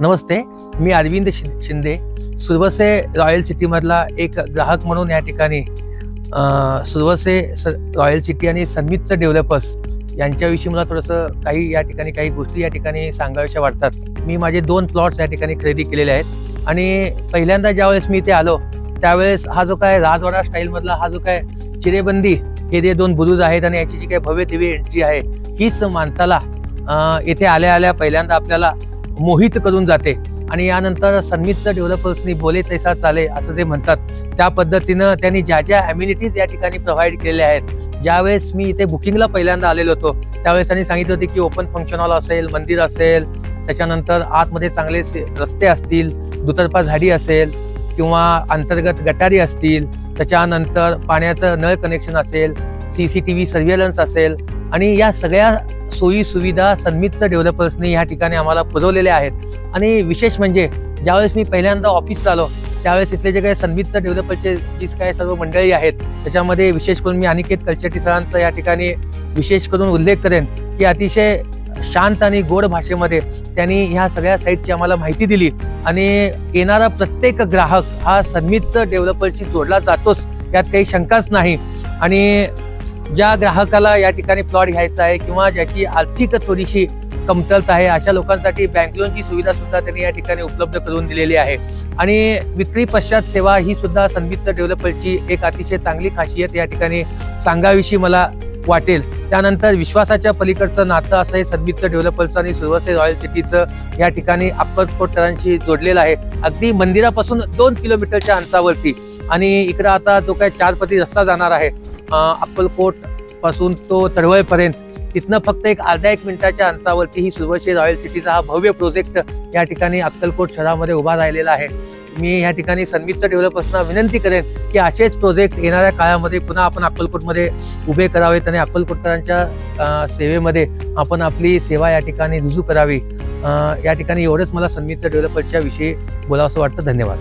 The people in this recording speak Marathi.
नमस्ते मी अरविंद शि- शिंदे. सुरवसे रॉयल सिटीमधला एक ग्राहक म्हणून या ठिकाणी सुरवसे स रॉयल सिटी आणि सन्मितचं डेव्हलपर्स यांच्याविषयी मला थोडंसं काही या ठिकाणी काही गोष्टी या ठिकाणी सांगाव्याशा वाटतात. मी माझे दोन प्लॉट्स या ठिकाणी खरेदी केलेले आहेत. आणि पहिल्यांदा ज्यावेळेस मी इथे आलो त्यावेळेस हा जो काय राजवाडा स्टाईलमधला हा जो काय चिरेबंदी हे जे दोन बुरुज आहेत आणि याची जी काही भव्य दिव्य एंट्री आहे हीच माणसाला इथे आल्या आल्या पहिल्यांदा आपल्याला मोहित करून जाते. आणि यानंतर सन्मितचं डेव्हलपर्सनी बोले तैसा चाले असं जे म्हणतात. त्या पद्धतीनं त्यांनी ज्या ज्या अम्युनिटीज या ठिकाणी प्रोव्हाइड केलेल्या आहेत ज्यावेळेस मी इथे बुकिंगला पहिल्यांदा आलेलो होतो त्यावेळेस त्यांनी सांगितलं होते की ओपन फंक्शन हॉल असेल मंदिर असेल त्याच्यानंतर आतमध्ये चांगले से- रस्ते असतील दुतर्फा झाडी असेल किंवा अंतर्गत गटारी असतील त्याच्यानंतर पाण्याचं नळ कनेक्शन असेल C C T V surveillance असेल आणि या सगळ्या सोयी सुविधा सन्मितचं डेव्हलपर्सने या ठिकाणी आम्हाला पुरवलेल्या आहेत. आणि विशेष म्हणजे ज्यावेळेस मी पहिल्यांदा ऑफिसला आलो त्यावेळेस इथले जे काही सन्मितचं डेव्हलपरचे जी काही सर्व मंडळी आहेत त्याच्यामध्ये विशेष करून मी अनिकेत कलचटी सरांचा या ठिकाणी विशेष करून उल्लेख करेन की अतिशय शांत आणि गोड भाषेमध्ये त्यांनी ह्या सगळ्या साईटची आम्हाला माहिती दिली. आणि येणारा प्रत्येक ग्राहक हा सन्मितचं डेव्हलपरशी जोडला जातोच यात काही शंकाच नाही. आणि ज्या ग्राहकाला या ठिकाणी प्लॉट घ्यायचा आहे किंवा ज्याची आर्थिक थोडीशी कमतरता आहे अशा लोकांसाठी बँक लोनची सुविधा सुद्धा त्यांनी या ठिकाणी उपलब्ध करून दिलेली आहे. आणि विक्री पश्चात सेवा ही सुद्धा संबित डेव्हलपरची एक अतिशय चांगली खासियत या ठिकाणी सांगाविषयी मला वाटेल. त्यानंतर विश्वासाच्या पलीकडचं नातं असं हे सदमित्र डेव्हलपर्सचं आणि सुरवसे रॉयल सिटीचं या ठिकाणी अक्कलकोटकरांशी जोडलेलं आहे. अगदी मंदिरापासून दोन किलोमीटरच्या अंतरावरती. आणि इकडं आता जो काय चारपती रस्ता जाणार आहे. अक्कलकोटपासून तो तळवळपर्यंत तिथनं फक्त एक अर्ध्या एक मिनिटाच्या अंतरावरती ही सुरवशी रॉयल सिटीचा हा भव्य प्रोजेक्ट या ठिकाणी अक्कलकोट शहरामध्ये उभा राहिलेला आहे. मी या ठिकाणी सन्मित्र डेव्हलपर्सना विनंती करेन की असेच प्रोजेक्ट येणाऱ्या काळामध्ये पुन्हा आपण अक्कलकोटमध्ये उभे करावेत आणि अक्कलकोटकरांच्या सेवेमध्ये आपण आपली सेवा या ठिकाणी रुजू करावी. या ठिकाणी एवढंच मला सन्मित्र डेव्हलपर्सच्या विषयी बोलावंसं वाटतं. धन्यवाद.